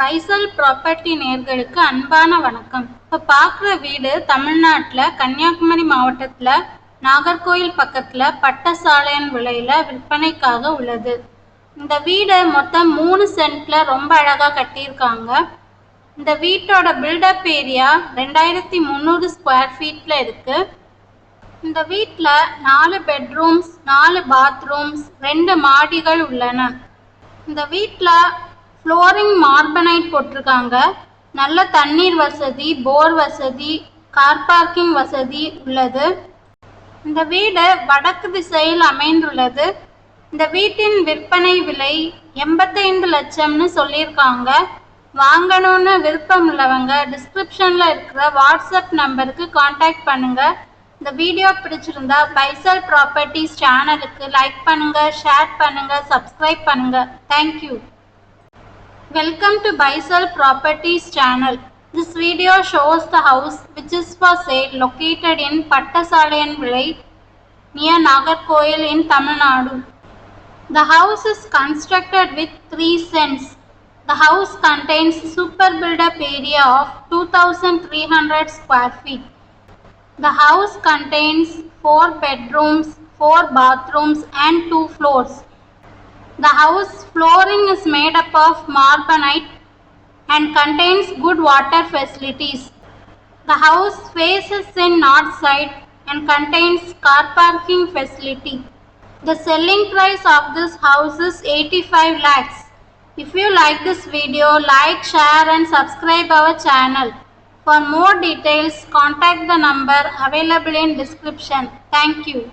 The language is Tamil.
பைசல் ப்ராப்பர்ட்டி நேர்களுக்கு அன்பான வணக்கம். இப்போ பார்க்குற வீடு தமிழ்நாட்டில் கன்னியாகுமரி மாவட்டத்தில் நாகர்கோயில் பக்கத்தில் பட்டசாலையன் விலையில் விற்பனைக்காக உள்ளது. இந்த வீடு மொத்தம் மூணு சென்ட்ல ரொம்ப அழகாக கட்டியிருக்காங்க. இந்த வீட்டோட பில்டப் ஏரியா ரெண்டாயிரத்தி முந்நூறு ஸ்கொயர் ஃபீட்டில் இருக்குது இந்த வீட்டில் நாலு பெட்ரூம்ஸ் நாலு பாத்ரூம்ஸ் ரெண்டு மாடிகள் உள்ளன. இந்த வீட்டில் ஃப்ளோரிங் மார்பனைட் போட்டிருக்காங்க. நல்ல தண்ணீர் வசதி போர் வசதி கார் பார்க்கிங் வசதி உள்ளது. இந்த வீடு வடக்கு திசையில் அமைந்துள்ளது. இந்த வீட்டின் விற்பனை விலை எண்பத்தைந்து லட்சம்னு சொல்லியிருக்காங்க. வாங்கணும்னு விருப்பம் உள்ளவங்க டிஸ்கிரிப்ஷனில் இருக்கிற வாட்ஸ்அப் நம்பருக்கு காண்டாக்ட் பண்ணுங்க. இந்த வீடியோ பிடிச்சிருந்தா பைசல் ப்ராப்பர்ட்டிஸ் சேனலுக்கு லைக் பண்ணுங்க ஷேர் பண்ணுங்க சப்ஸ்கிரைப் பண்ணுங்க. Thank you Welcome to Baisal Properties channel. This video shows the house which is for sale located in Pattasalayan Villai near Nagarkoil in Tamil Nadu. The house is constructed with three cents. The house contains super build-up area of 2300 square feet. The house contains four bedrooms, four bathrooms and two floors. The house flooring is made up of marbanite and contains good water facilities. The house faces in north side and contains car parking facility. The selling price of this house is 85 lakhs. If you like this video, like, share and subscribe our channel. For more details, contact the number available in description. Thank you.